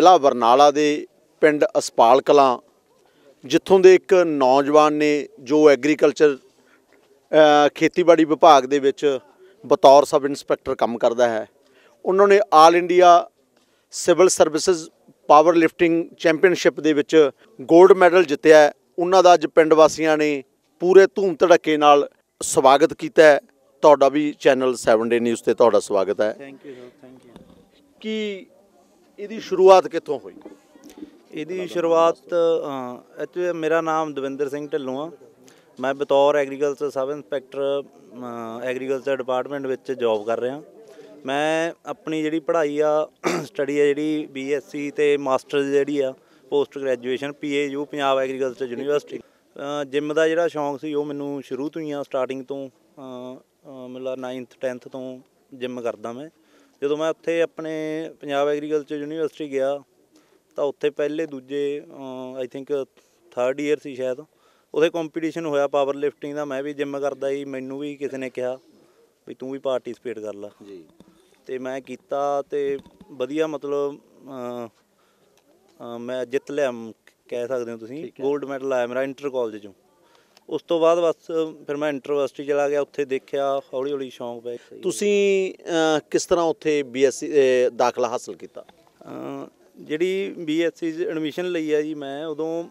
ਜ਼ਿਲ੍ਹਾ ਬਰਨਾਲਾ ਦੇ ਪਿੰਡ ਅਸਪਾਲ ਕਲਾਂ ਜਿੱਥੋਂ ਦੇ ਇੱਕ ਨੌਜਵਾਨ ਨੇ ਜੋ ਐਗਰੀਕਲਚਰ ਖੇਤੀਬਾੜੀ ਵਿਭਾਗ ਦੇ ਵਿੱਚ ਬਤੌਰ ਸਬ ਇੰਸਪੈਕਟਰ ਕੰਮ ਕਰਦਾ ਹੈ। ਉਹਨਾਂ ਨੇ all India civil services power lifting championship ਦੇ ਵਿੱਚ 골ਡ ਮੈਡਲ ਜਿੱਤਿਆ। ਉਹਨਾਂ ਦਾ ਅੱਜ ਪਿੰਡ ਵਾਸੀਆਂ ਨੇ ਪੂਰੇ ਧੂਮ ਧੜੱਕੇ ਨਾਲ ਸਵਾਗਤ ਕੀਤਾ ਤੁਹਾਡਾ ਵੀ ਚੈਨਲ 7 ਡੇ ਨਿਊਜ਼ ਤੇ ਤੁਹਾਡਾ ਸਵਾਗਤ ਹੈ। Thank you sir thank you ਕਿ ਇਹਦੀ ਸ਼ੁਰੂਆਤ ਕਿੱਥੋਂ ਹੋਈ? ਇਹਦੀ ਸ਼ੁਰੂਆਤ ਐਕਚੁਅਲੀ ਮੇਰਾ ਨਾਮ ਦਵਿੰਦਰ ਸਿੰਘ ਢਿੱਲੋਂ ਆ। ਮੈਂ ਬਤੌਰ agriculture sub inspector agriculture department ਵਿੱਚ ਜੌਬ ਕਰ ਰਿਹਾ। ਮੈਂ ਆਪਣੀ ਜਿਹੜੀ ਪੜ੍ਹਾਈ ਆ ਸਟੱਡੀ ਆ ਜਿਹੜੀ ਬੀਐਸਸੀ ਤੇ ਮਾਸਟਰ ਜਿਹੜੀ ਆ post graduation PAU Punjab agriculture university gym ਦਾ ਜਿਹੜਾ ਸ਼ੌਂਕ ਸੀ, ਉਹ ਮੈਨੂੰ ਸ਼ੁਰੂ ਤੋਂ ਹੀ ਆ ਸਟਾਰਟਿੰਗ ਤੋਂ ਮਤਲਬ 9th 10th ਤੋਂ ਜਿਮ ਕਰਦਾ ਮੈਂ। ਜਦੋਂ ਮੈਂ ਉੱਥੇ ਆਪਣੇ ਪੰਜਾਬ ਐਗਰੀਕਲਚਰ ਯੂਨੀਵਰਸਿਟੀ ਗਿਆ ਤਾਂ ਉੱਥੇ ਪਹਿਲੇ ਦੂਜੇ ਆਈ ਥਿੰਕ ਥਰਡ ਈਅਰ ਸੀ ਸ਼ਾਇਦ ਉਹਦੇ ਕੰਪੀਟੀਸ਼ਨ ਹੋਇਆ ਪਾਵਰ ਲਿਫਟਿੰਗ ਦਾ ਮੈਂ ਵੀ ਜਿਮ ਕਰਦਾ ਸੀ ਮੈਨੂੰ ਵੀ ਕਿਸੇ ਨੇ ਕਿਹਾ ਵੀ ਤੂੰ ਵੀ ਪਾਰਟਿਸਿਪੇਟ ਕਰ ਲੈ। ਜੀ। ਤੇ ਮੈਂ ਕੀਤਾ ਤੇ ਵਧੀਆ ਮਤਲਬ ਮੈਂ ਜਿੱਤ ਲਿਆ ਕਹਿ ਸਕਦੇ ਹੋ ਤੁਸੀਂ। 골ਡ ਮੈਡਲ ਆਇਆ ਮੇਰਾ ਇੰਟਰ ਕਾਲਜ ਚੋਂ। ਉਸ ਤੋਂ ਬਾਅਦ ਬਸ ਫਿਰ ਮੈਂ ਯੂਨੀਵਰਸਿਟੀ ਚਲਾ ਗਿਆ ਉੱਥੇ ਦੇਖਿਆ ਹੌਲੀ ਹੌਲੀ ਸ਼ੌਂਕ ਪੈ ਗਿਆ ਤੁਸੀਂ ਅਹ, ਕਿਸ ਤਰ੍ਹਾਂ ਉੱਥੇ ਬੀਐਸਸੀ ਦਾਖਲਾ ਹਾਸਲ ਕੀਤਾ? ਅਹ ਜਿਹੜੀ ਬੀਐਸਸੀ ਐਡਮਿਸ਼ਨ ਲਈ ਆ ਜੀ ਮੈਂ ਉਦੋਂ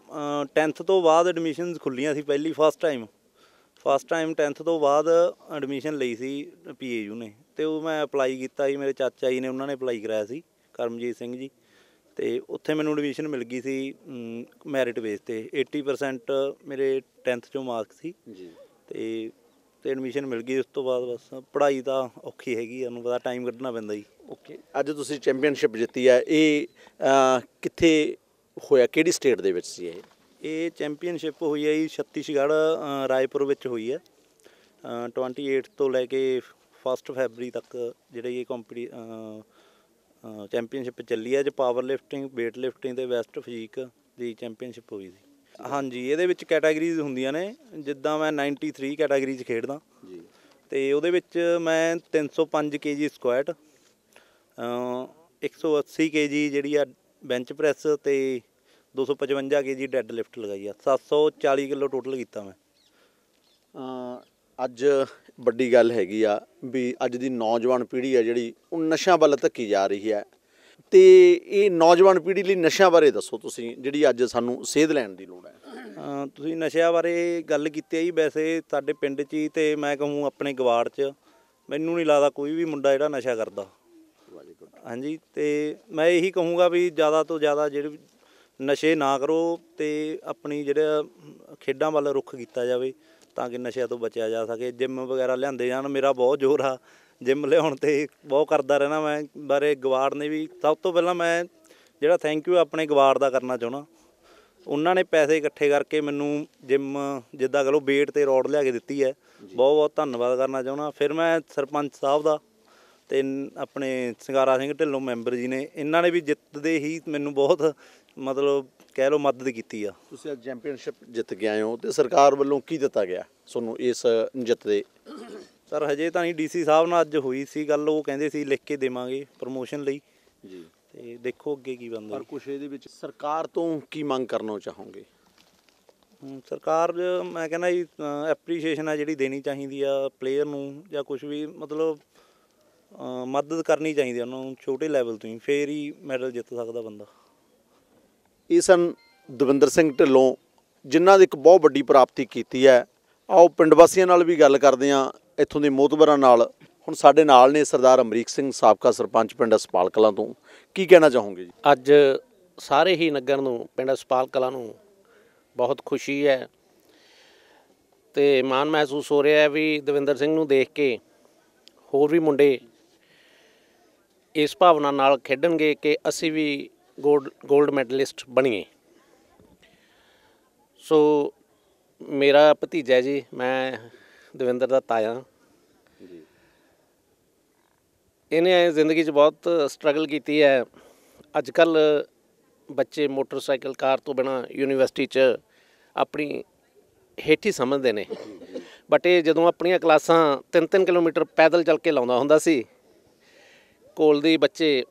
10th ਤੋਂ ਬਾਅਦ ਐਡਮਿਸ਼ਨਸ ਖੁੱਲੀਆਂ ਸੀ ਪਹਿਲੀ first time first time 10th ਤੋਂ ਬਾਅਦ ਐਡਮਿਸ਼ਨ ਲਈ ਸੀ ਪੀਏਯੂ ਨੇ। ਤੇ ਉਹ ਮੈਂ ਅਪਲਾਈ ਕੀਤਾ ਸੀ ਮੇਰੇ ਚਾਚਾ ਜੀ ਨੇ ਉਹਨਾਂ ਨੇ ਅਪਲਾਈ ਕਰਾਇਆ ਸੀ ਕਰਮਜੀਤ ਸਿੰਘ ਜੀ। ਤੇ ਉੱਥੇ ਮੈਨੂੰ ਐਡਮਿਸ਼ਨ ਮਿਲ ਗਈ ਸੀ ਮੈਰਿਟ ਬੇਸ ਤੇ। 80% ਮੇਰੇ 10th ਚੋਂ ਮਾਰਕ ਸੀ। ਜੀ। ਤੇ ਤੇ ਐਡਮਿਸ਼ਨ ਮਿਲ ਗਈ ਉਸ ਤੋਂ ਬਾਅਦ ਬਸ ਪੜ੍ਹਾਈ ਤਾਂ ਔਖੀ ਹੈਗੀ ਤੁਹਾਨੂੰ ਪਤਾ ਟਾਈਮ ਕੱਢਣਾ ਪੈਂਦਾ ਜੀ। ਓਕੇ ਅੱਜ ਤੁਸੀਂ ਚੈਂਪੀਅਨਸ਼ਿਪ ਜਿੱਤੀ ਹੈ ਇਹ ਕਿੱਥੇ ਹੋਇਆ ਕਿਹੜੀ ਸਟੇਟ ਦੇ ਵਿੱਚ ਸੀ ਇਹ? ਇਹ ਚੈਂਪੀਅਨਸ਼ਿਪ ਹੋਈ ਹੈ ਜੀ ਛੱਤੀਸਗੜ੍ਹ ਰਾਏਪੁਰ ਵਿੱਚ ਹੋਈ ਹੈ ਅ, 28 ਤੋਂ ਲੈ ਕੇ 1 ਫੈਬਰੀ ਤੱਕ ਜਿਹੜੇ ਇਹ ਕੰਪੀਟੀ ਚੈਂਪੀਅਨਸ਼ਿਪ ਚੱਲੀ ਹੈ ਜ ਪਾਵਰ ਲਿਫਟਿੰਗ weight ਲਿਫਟਿੰਗ ਤੇ ਵੈਸਟ ਫਿਜ਼ੀਕ ਦੀ ਚੈਂਪੀਅਨਸ਼ਿਪ ਹੋਈ ਸੀ। ਹਾਂਜੀ ਇਹਦੇ ਵਿੱਚ ਕੈਟਾਗਰੀਜ਼ ਹੁੰਦੀਆਂ ਨੇ ਜਿੱਦਾਂ ਮੈਂ 93 ਕੈਟਾਗਰੀ 'ਚ ਖੇਡਦਾ। ਜੀ। ਤੇ ਉਹਦੇ ਵਿੱਚ ਮੈਂ 305 ਕੇਜੀ ਸਕੁਐਟ 180 ਕੇਜੀ ਜਿਹੜੀ ਆ ਬੈਂਚ ਪ੍ਰੈਸ ਤੇ 255 ਕੇਜੀ ਡੈੱਡ ਲਿਫਟ ਲਗਾਈ ਆ। 740 ਕਿਲੋ ਟੋਟਲ ਕੀਤਾ ਮੈਂ। ਅੱਜ ਵੱਡੀ ਗੱਲ ਹੈਗੀ ਆ ਵੀ ਅੱਜ ਦੀ ਨੌਜਵਾਨ ਪੀੜ੍ਹੀ ਆ ਜਿਹੜੀ ਉਹ ਨਸ਼ਿਆਂ ਵੱਲ ਧੱਕੀ ਜਾ ਰਹੀ ਹੈ। ਤੇ ਇਹ ਨੌਜਵਾਨ ਪੀੜ੍ਹੀ ਲਈ ਨਸ਼ਿਆਂ ਬਾਰੇ ਦੱਸੋ ਤੁਸੀਂ ਜਿਹੜੀ ਅੱਜ ਸਾਨੂੰ ਸੇਧ ਲੈਣ ਦੀ ਲੋੜ ਹੈ। ਤੁਸੀਂ ਨਸ਼ਿਆਂ ਬਾਰੇ ਗੱਲ ਕੀਤੀ ਹੈ ਜੀ ਵੈਸੇ ਸਾਡੇ ਪਿੰਡ 'ਚ ਹੀ ਤੇ ਮੈਂ ਕਹੂੰ ਆਪਣੇ ਗਵਾੜ 'ਚ ਮੈਨੂੰ ਨਹੀਂ ਲੱਗਦਾ ਕੋਈ ਵੀ ਮੁੰਡਾ ਜਿਹੜਾ ਨਸ਼ਾ ਕਰਦਾ। ਹਾਂਜੀ ਤੇ ਮੈਂ ਇਹੀ ਕਹੂੰਗਾ ਵੀ ਜ਼ਿਆਦਾ ਤੋਂ ਜ਼ਿਆਦਾ ਜਿਹੜੇ ਨਸ਼ੇ ਨਾ ਕਰੋ ਤੇ ਆਪਣੀ ਜਿਹੜਾ ਖੇਡਾਂ ਵੱਲ ਰੁਖ ਕੀਤਾ ਜਾਵੇ। ਤਾਂ ਕਿ ਨਸ਼ਿਆਂ ਤੋਂ ਬਚਿਆ ਜਾ ਸਕੇ। ਜਿਮ ਵਗੈਰਾ ਲਿਆਂਦੇ ਜਾਣ ਮੇਰਾ ਬਹੁਤ ਜ਼ੋਰ ਆ। ਜਿਮ ਲਿਆਉਣ ਤੇ ਬਹੁਤ ਕਰਦਾ ਰਹਿਣਾ ਮੈਂ। ਬਾਰੇ ਗਵਾੜ ਨੇ ਵੀ ਸਭ ਤੋਂ ਪਹਿਲਾਂ ਮੈਂ ਜਿਹੜਾ ਥੈਂਕ ਯੂ ਆਪਣੇ ਗਵਾੜ ਦਾ ਕਰਨਾ ਚਾਹੁੰਦਾ। ਉਹਨਾਂ ਨੇ ਪੈਸੇ ਇਕੱਠੇ ਕਰਕੇ ਮੈਨੂੰ ਜਿਮ ਜਿੱਦਾਂ ਕਹ ਲਓ weight ਤੇ ਰੋਡ ਲਿਆ ਕੇ ਦਿੱਤੀ ਹੈ। ਬਹੁਤ ਬਹੁਤ ਧੰਨਵਾਦ ਕਰਨਾ ਚਾਹੁੰਦਾ। ਫਿਰ ਮੈਂ ਸਰਪੰਚ ਸਾਹਿਬ ਦਾ ਤੇ ਆਪਣੇ ਸਿੰਗਾਰਾ ਸਿੰਘ ਢਿੱਲੋਂ ਮੈਂਬਰ ਜੀ ਨੇ। ਇਹਨਾਂ ਨੇ ਵੀ ਜਿੱਤਦੇ ਹੀ ਮੈਨੂੰ ਬਹੁਤ ਮਤਲਬ ਕਹਿ ਲਓ ਮਦਦ ਕੀਤੀ ਆ। ਤੁਸੀਂ ਅੱਜ ਚੈਂਪੀਅਨਸ਼ਿਪ ਜਿੱਤ ਕੇ ਆਏ ਹੋ ਤੇ ਸਰਕਾਰ ਵੱਲੋਂ ਕੀ ਦਿੱਤਾ ਗਿਆ ਤੁਹਾਨੂੰ ਇਸ ਜਿੱਤ ਦੇ? ਸਰ ਹਜੇ ਤਾਂ ਨਹੀਂ ਡੀਸੀ ਸਾਹਿਬ ਨਾਲ ਅੱਜ ਹੋਈ ਸੀ ਗੱਲ ਉਹ ਕਹਿੰਦੇ ਸੀ ਲਿਖ ਕੇ ਦੇਵਾਂਗੇ ਪ੍ਰਮੋਸ਼ਨ ਲਈ। ਜੀ। ਤੇ ਦੇਖੋ ਅੱਗੇ ਕੀ ਬਣਦਾ। ਪਰ ਕੁਝ ਇਹਦੇ ਵਿੱਚ ਸਰਕਾਰ ਤੋਂ ਕੀ ਮੰਗ ਕਰਨਾ ਚਾਹੋਗੇ? ਸਰਕਾਰ ਮੈਂ ਕਹਿੰਦਾ ਜੀ ਐਪਰੀਸ਼ੀਏਸ਼ਨ ਆ ਜਿਹੜੀ ਦੇਣੀ ਚਾਹੀਦੀ ਆ ਪਲੇਅਰ ਨੂੰ ਜਾਂ ਕੁਝ ਵੀ ਮਤਲਬ ਮਦਦ ਕਰਨੀ ਚਾਹੀਦੀ ਉਹਨਾਂ ਨੂੰ ਛੋਟੇ ਲੈਵਲ ਤੋਂ ਹੀ ਫੇਰ ਹੀ ਮੈਡਲ ਜਿੱਤ ਸਕਦਾ ਬੰਦਾ। ਇਹ ਸਨ ਦਵਿੰਦਰ ਸਿੰਘ ਢਿੱਲੋਂ, ਜਿਨ੍ਹਾਂ ਦੀ ਇੱਕ ਬਹੁਤ ਵੱਡੀ ਪ੍ਰਾਪਤੀ ਕੀਤੀ ਹੈ। ਆਓ ਪਿੰਡ ਵਾਸੀਆਂ ਨਾਲ ਵੀ ਗੱਲ ਕਰਦੇ ਹਾਂ ਇੱਥੋਂ ਦੇ ਮੋਤਬਰਾਂ ਨਾਲ। ਹੁਣ ਸਾਡੇ ਨਾਲ ਨੇ ਸਰਦਾਰ ਅਮਰੀਕ ਸਿੰਘ, ਸਾਬਕਾ ਸਰਪੰਚ ਪਿੰਡ ਅਸਪਾਲ ਕਲਾਂ ਤੋਂ। ਕੀ ਕਹਿਣਾ ਚਾਹੋਗੇ ਜੀ? ਅੱਜ ਸਾਰੇ ਹੀ ਨਗਰ ਨੂੰ, ਪਿੰਡ ਸਪਾਲ ਕਲਾਂ ਨੂੰ ਬਹੁਤ ਖੁਸ਼ੀ ਹੈ ਤੇ ਮਾਣ ਮਹਿਸੂਸ ਹੋ ਰਿਹਾ ਹੈ ਵੀ ਦਵਿੰਦਰ ਸਿੰਘ ਨੂੰ ਦੇਖ ਕੇ ਹੋਰ ਵੀ ਮੁੰਡੇ ਇਸ ਭਾਵਨਾ ਨਾਲ ਖੇਡਣਗੇ ਕਿ ਅਸੀਂ ਵੀ ਗੋਲਡ ਗੋਲਡ ਮੈਡਲਿਸਟ ਬਣੀਏ। ਸੋ ਮੇਰਾ ਭਤੀਜਾ ਜੀ, ਮੈਂ ਦਵਿੰਦਰ ਦਾ ਤਾਇਆ। ਇਹਨੇ ਜ਼ਿੰਦਗੀ 'ਚ ਬਹੁਤ ਸਟਰਗਲ ਕੀਤੀ ਹੈ। ਅੱਜ ਕੱਲ ਬੱਚੇ ਮੋਟਰਸਾਈਕਲ, ਕਾਰ ਤੋਂ ਬਿਨਾ ਯੂਨੀਵਰਸਿਟੀ 'ਚ ਆਪਣੀ ਹੇਠੀ ਸਮਝਦੇ ਨੇ। ਬਟ ਇਹ ਜਦੋਂ ਆਪਣੀਆਂ ਕਲਾਸਾਂ 3-3 ਕਿਲੋਮੀਟਰ ਪੈਦਲ ਚੱਲ ਕੇ ਲਾਉਂਦਾ ਹੁੰਦਾ ਸੀ, ਕੋਲ ਦੇ ਬੱਚੇ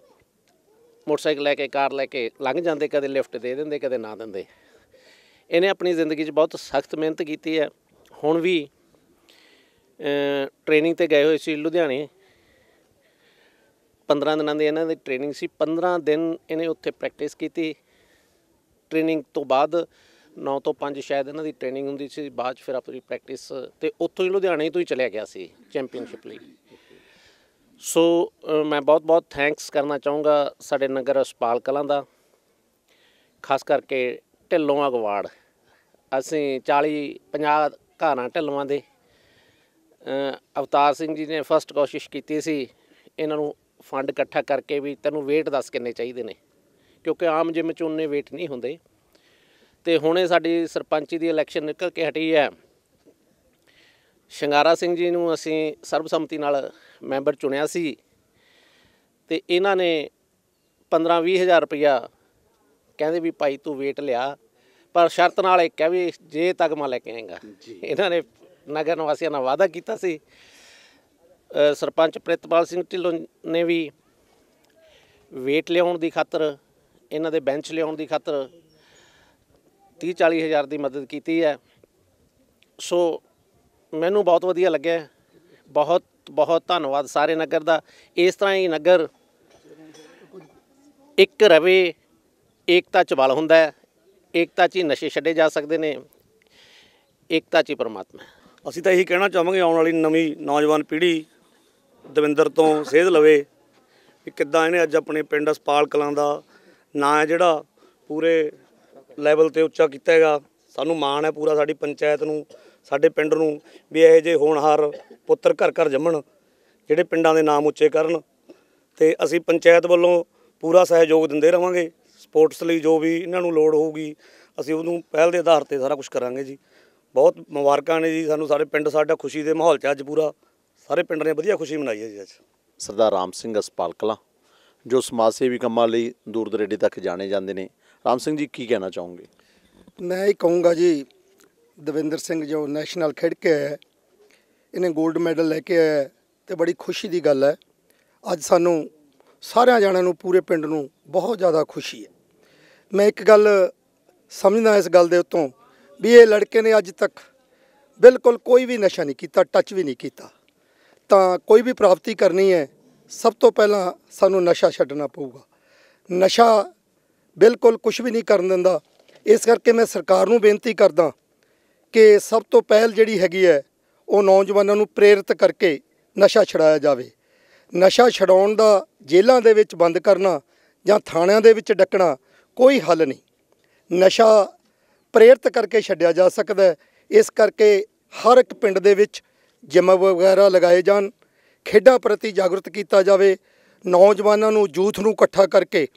ਮੋਟਰਸਾਈਕਲ ਲੈ ਕੇ, ਕਾਰ ਲੈ ਕੇ ਲੰਘ ਜਾਂਦੇ, ਕਦੇ ਲਿਫਟ ਦੇ ਦਿੰਦੇ, ਕਦੇ ਨਾ ਦਿੰਦੇ। ਇਹਨੇ ਆਪਣੀ ਜ਼ਿੰਦਗੀ 'ਚ ਬਹੁਤ ਸਖਤ ਮਿਹਨਤ ਕੀਤੀ ਹੈ। ਹੁਣ ਵੀ ਟ੍ਰੇਨਿੰਗ ਤੇ ਗਏ ਹੋਏ ਸੀ ਲੁਧਿਆਣੇ। 15 ਦਿਨਾਂ ਦੀ ਇਹਨਾਂ ਦੀ ਟ੍ਰੇਨਿੰਗ ਸੀ। 15 ਦਿਨ ਇਹਨੇ ਉੱਥੇ ਪ੍ਰੈਕਟਿਸ ਕੀਤੀ। ਟ੍ਰੇਨਿੰਗ ਤੋਂ ਬਾਅਦ 9 ਤੋਂ 5 ਸ਼ਾਇਦ ਇਹਨਾਂ ਦੀ ਟ੍ਰੇਨਿੰਗ ਹੁੰਦੀ ਸੀ। ਬਾਅਦ 'ਚ ਫਿਰ ਆਪਣੀ ਪ੍ਰੈਕਟਿਸ ਤੇ ਉੱਥੋਂ ਹੀ ਲੁਧਿਆਣੇ ਤੋਂ ਹੀ ਚਲਿਆ ਗਿਆ ਸੀ ਚੈਂਪੀਅਨਸ਼ਿਪ ਲਈ। ਸੋ ਮੈਂ ਬਹੁਤ ਬਹੁਤ ਥੈਂਕਸ ਕਰਨਾ ਚਾਹੂੰਗਾ ਸਾਡੇ ਨਗਰ ਹਸਪਾਲ ਕਲਾਂ ਦਾ, ਖਾਸ ਕਰਕੇ ਢਿੱਲੋਂ ਅਗਵਾੜ। ਅਸੀਂ 40 50 ਘਰਾਂ ਢਿੱਲੋਂ ਦੇ ਅਵਤਾਰ ਸਿੰਘ ਜੀ ਨੇ ਫਸਟ ਕੋਸ਼ਿਸ਼ ਕੀਤੀ ਸੀ ਇਹਨਾਂ ਨੂੰ ਫੰਡ ਇਕੱਠਾ ਕਰਕੇ ਵੀ ਤੈਨੂੰ weight ਦੱਸ ਕਿੰਨੇ ਚਾਹੀਦੇ ਨੇ, ਕਿਉਂਕਿ ਆਮ ਜਿਮ ਚ ਉਨੇ weight ਨਹੀਂ ਹੁੰਦੇ। ਤੇ ਹੁਣੇ ਸਾਡੀ ਸਰਪੰਚੀ ਦੀ ਇਲੈਕਸ਼ਨ ਨਿਕਲ ਕੇ ਹਟੀ ਹੈ। ਸ਼ਿੰਗਾਰਾ ਸਿੰਘ ਜੀ ਨੂੰ ਅਸੀਂ ਸਰਬਸੰਮਤੀ ਨਾਲ ਮੈਂਬਰ ਚੁਣਿਆ ਸੀ ਤੇ ਇਹਨਾਂ ਨੇ 15 ਹਜ਼ਾਰ ਰੁਪਇਆ ਕਹਿੰਦੇ ਵੀ ਭਾਈ ਤੂੰ weight ਲਿਆ ਪਰ ਸ਼ਰਤ ਨਾਲ ਇੱਕ ਹੈ ਵੀ ਜੇ ਤਗਮਾ ਲੈ ਕੇ ਆਏਗਾ। ਇਹਨਾਂ ਨੇ ਨਗਰ ਨਿਵਾਸੀਆਂ ਨਾਲ ਵਾਅਦਾ ਕੀਤਾ ਸੀ। ਸਰਪੰਚ ਪ੍ਰਿਤਪਾਲ ਸਿੰਘ ਢਿੱਲੋਂ ਨੇ ਵੀ weight ਲਿਆਉਣ ਦੀ ਖਾਤਰ ਇਹਨਾਂ ਦੇ ਬੈਂਚ ਲਿਆਉਣ ਦੀ ਖਾਤਰ 30 40 ਹਜ਼ਾਰ ਦੀ ਮਦਦ ਕੀਤੀ ਹੈ। ਸੋ ਮੈਨੂੰ ਬਹੁਤ ਵਧੀਆ ਲੱਗਿਆ। ਬਹੁਤ ਬਹੁਤ ਧੰਨਵਾਦ ਸਾਰੇ ਨਗਰ ਦਾ। ਇਸ ਤਰ੍ਹਾਂ ਹੀ ਨਗਰ ਇੱਕ ਰਵੇ, ਏਕਤਾ ਚ ਬਲ ਹੁੰਦਾ ਹੈ। ਏਕਤਾ ਚ ਹੀ ਨਸ਼ੇ ਛੱਡੇ ਜਾ ਸਕਦੇ ਨੇ। ਏਕਤਾ ਚ ਹੀ ਪਰਮਾਤਮਾ ਅਸੀਂ ਤਾਂ ਇਹੀ ਕਹਿਣਾ ਚਾਹਾਂਗੇ, ਆਉਣ ਵਾਲੀ ਨਵੀਂ ਨੌਜਵਾਨ ਪੀੜ੍ਹੀ ਦਵਿੰਦਰ ਤੋਂ ਸੇਧ ਲਵੇ ਕਿ ਕਿੱਦਾਂ ਇਹਨੇ ਅੱਜ ਆਪਣੇ ਪਿੰਡ ਹਸਪਾਲ ਕਲਾਂ ਦਾ ਨਾਂ ਹੈ ਜਿਹੜਾ ਪੂਰੇ ਲੈਵਲ ਤੇ ਉੱਚਾ ਕੀਤਾ ਹੈਗਾ। ਸਾਨੂੰ ਮਾਣ ਹੈ ਪੂਰਾ ਸਾਡੀ ਪੰਚਾਇਤ ਨੂੰ। ਸਾਡੇ ਪਿੰਡ ਨੂੰ ਵੀ ਇਹੋ ਜਿਹੇ ਹੋਣਹਾਰ ਪੁੱਤਰ ਘਰ ਘਰ ਜੰਮਣ ਜਿਹੜੇ ਪਿੰਡਾਂ ਦੇ ਨਾਮ ਉੱਚੇ ਕਰਨ ਤੇ ਅਸੀਂ ਪੰਚਾਇਤ ਵੱਲੋਂ ਪੂਰਾ ਸਹਿਯੋਗ ਦਿੰਦੇ ਰਵਾਂਗੇ। ਸਪੋਰਟਸ ਲਈ ਜੋ ਵੀ ਇਹਨਾਂ ਨੂੰ ਲੋੜ ਹੋਊਗੀ ਅਸੀਂ ਉਹਨੂੰ ਪਹਿਲ ਦੇ ਆਧਾਰ ਤੇ ਸਾਰਾ ਕੁਝ ਕਰਾਂਗੇ ਜੀ। ਬਹੁਤ ਮੁਬਾਰਕਾਂ ਨੇ ਜੀ ਸਾਨੂੰ ਸਾਰੇ ਪਿੰਡ ਸਾਡਾ ਖੁਸ਼ੀ ਦੇ ਮਾਹੌਲ 'ਚ ਅੱਜ ਪੂਰਾ। ਸਾਰੇ ਪਿੰਡ ਨੇ ਵਧੀਆ ਖੁਸ਼ੀ ਮਨਾਈ ਹੈ ਜੀ ਅੱਜ। ਸਰਦਾਰ ਰਾਮ ਸਿੰਘ ਹਸਪਾਲ ਕਲਾਂ ਜੋ ਸਮਾਜ ਸੇਵੀ ਕੰਮਾਂ ਲਈ ਦੂਰ ਦਰੇਡੇ ਤੱਕ ਜਾਣੇ ਜਾਂਦੇ ਨੇ। ਰਾਮ ਸਿੰਘ ਜੀ ਕੀ ਕਹਿਣਾ ਚਾਹੋਗੇ? ਮੈਂ ਇਹ ਕਹੂੰਗਾ ਜੀ ਦਵਿੰਦਰ ਸਿੰਘ ਜੋ ਨੈਸ਼ਨਲ ਖੇਡ ਕੇ ਆਇਆ ਇਹਨੇ 골ਡ ਮੈਡਲ ਲੈ ਕੇ ਆਇਆ ਹੈ ਤੇ ਬੜੀ ਖੁਸ਼ੀ ਦੀ ਗੱਲ ਹੈ। ਅੱਜ ਸਾਨੂੰ ਸਾਰਿਆਂ ਜਾਣਿਆਂ ਨੂੰ, ਪੂਰੇ ਪਿੰਡ ਨੂੰ ਬਹੁਤ ਜ਼ਿਆਦਾ ਖੁਸ਼ੀ ਹੈ। ਮੈਂ ਇੱਕ ਗੱਲ ਸਮਝਦਾ ਇਸ ਗੱਲ ਦੇ ਉੱਤੋਂ ਵੀ ਇਹ ਲੜਕੇ ਨੇ ਅੱਜ ਤੱਕ ਬਿਲਕੁਲ ਕੋਈ ਵੀ ਨਸ਼ਾ ਨਹੀਂ ਕੀਤਾ ਟੱਚ ਵੀ ਨਹੀਂ ਕੀਤਾ। ਤਾਂ ਕੋਈ ਵੀ ਪ੍ਰਾਪਤੀ ਕਰਨੀ ਹੈ, ਸਭ ਤੋਂ ਪਹਿਲਾਂ ਸਾਨੂੰ ਨਸ਼ਾ ਛੱਡਣਾ ਪਊਗਾ। ਨਸ਼ਾ ਬਿਲਕੁਲ ਕੁਝ ਵੀ ਨਹੀਂ ਕਰਨ ਦਿੰਦਾ। ਇਸ ਕਰਕੇ ਮੈਂ ਸਰਕਾਰ ਨੂੰ ਬੇਨਤੀ ਕਰਦਾ ਕਿ ਸਭ ਤੋਂ ਪਹਿਲ ਜਿਹੜੀ ਹੈਗੀ ਹੈ, ਉਹ ਨੌਜਵਾਨਾਂ ਨੂੰ ਪ੍ਰੇਰਿਤ ਕਰਕੇ ਨਸ਼ਾ ਛਡਾਇਆ ਜਾਵੇ। ਨਸ਼ਾ ਛਡਾਉਣ ਦਾ ਜੇਲ੍ਹਾਂ ਦੇ ਵਿੱਚ ਬੰਦ ਕਰਨਾ ਜਾਂ ਥਾਣਿਆਂ ਦੇ ਵਿੱਚ ਡੱਕਣਾ ਕੋਈ ਹੱਲ ਨਹੀਂ। ਨਸ਼ਾ ਪ੍ਰੇਰਿਤ ਕਰਕੇ ਛੱਡਿਆ ਜਾ ਸਕਦਾ ਇਸ ਕਰਕੇ ਹਰ ਇੱਕ ਪਿੰਡ ਦੇ ਵਿੱਚ ਜਿਮ ਵਗੈਰਾ ਲਗਾਏ ਜਾਣ। ਖੇਡਾਂ ਪ੍ਰਤੀ ਜਾਗਰੂਕ ਕੀਤਾ ਜਾਵੇ। ਨੌਜਵਾਨਾਂ ਨੂੰ ਯੂਥ ਨੂੰ ਇਕੱਠਾ ਕਰਕੇ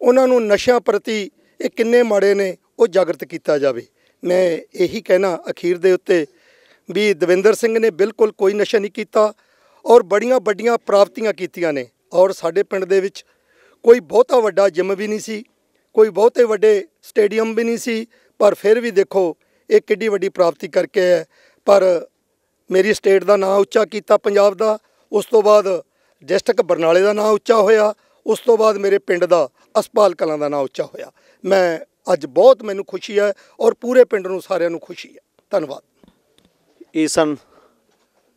ਉਹਨਾਂ ਨੂੰ ਨਸ਼ਿਆਂ ਪ੍ਰਤੀ ਇਹ ਕਿੰਨੇ ਮਾੜੇ ਨੇ, ਉਹ ਜਾਗਰਤ ਕੀਤਾ ਜਾਵੇ। ਮੈਂ ਇਹੀ ਕਹਿਣਾ ਅਖੀਰ ਦੇ ਉੱਤੇ ਵੀ ਦਵਿੰਦਰ ਸਿੰਘ ਨੇ ਬਿਲਕੁਲ ਕੋਈ ਨਸ਼ਾ ਨਹੀਂ ਕੀਤਾ ਔਰ ਬੜੀਆਂ ਵੱਡੀਆਂ ਪ੍ਰਾਪਤੀਆਂ ਕੀਤੀਆਂ ਨੇ। ਔਰ ਸਾਡੇ ਪਿੰਡ ਦੇ ਵਿੱਚ ਕੋਈ ਬਹੁਤਾ ਵੱਡਾ ਜਿਮ ਵੀ ਨਹੀਂ ਸੀ, ਕੋਈ ਬਹੁਤੇ ਵੱਡੇ ਸਟੇਡੀਅਮ ਵੀ ਨਹੀਂ ਸੀ, ਪਰ ਫਿਰ ਵੀ ਦੇਖੋ ਇਹ ਕਿੱਡੀ ਵੱਡੀ ਪ੍ਰਾਪਤੀ ਕਰਕੇ ਹੈ। ਪਰ ਮੇਰੀ ਸਟੇਟ ਦਾ ਨਾਂ ਉੱਚਾ ਕੀਤਾ ਪੰਜਾਬ ਦਾ, ਉਸ ਤੋਂ ਬਾਅਦ ਡਿਸਟ੍ਰਿਕਟ ਬਰਨਾਲੇ ਦਾ ਨਾਂ ਉੱਚਾ ਹੋਇਆ, ਉਸ ਤੋਂ ਬਾਅਦ ਮੇਰੇ ਪਿੰਡ ਦਾ ਅਸਪਾਲ ਕਲਾਂ ਦਾ ਨਾਂ ਉੱਚਾ ਹੋਇਆ। ਮੈਂ ਅੱਜ ਬਹੁਤ ਮੈਨੂੰ ਖੁਸ਼ੀ ਹੈ ਔਰ ਪੂਰੇ ਪਿੰਡ ਨੂੰ ਸਾਰਿਆਂ ਨੂੰ ਖੁਸ਼ੀ ਹੈ। ਧੰਨਵਾਦ। ਇਹ ਸਨ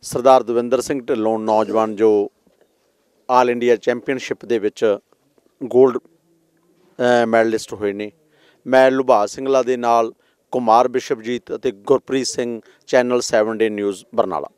ਸਰਦਾਰ ਦਵਿੰਦਰ ਸਿੰਘ ਢਿੱਲੋਂ ਨੌਜਵਾਨ ਜੋ ਆਲ ਇੰਡੀਆ ਚੈਂਪੀਅਨਸ਼ਿਪ ਦੇ ਵਿੱਚ 골ਡ ਮੈਡਲਿਸਟ ਹੋਏ ਨੇ। ਮੈਂ ਲੁਭਾ ਸਿੰਘਲਾ ਦੇ ਨਾਲ ਕੁਮਾਰ ਬਿਸ਼ਪਜੀਤ ਅਤੇ Gurpreet Singh channel 7 day news Barnala.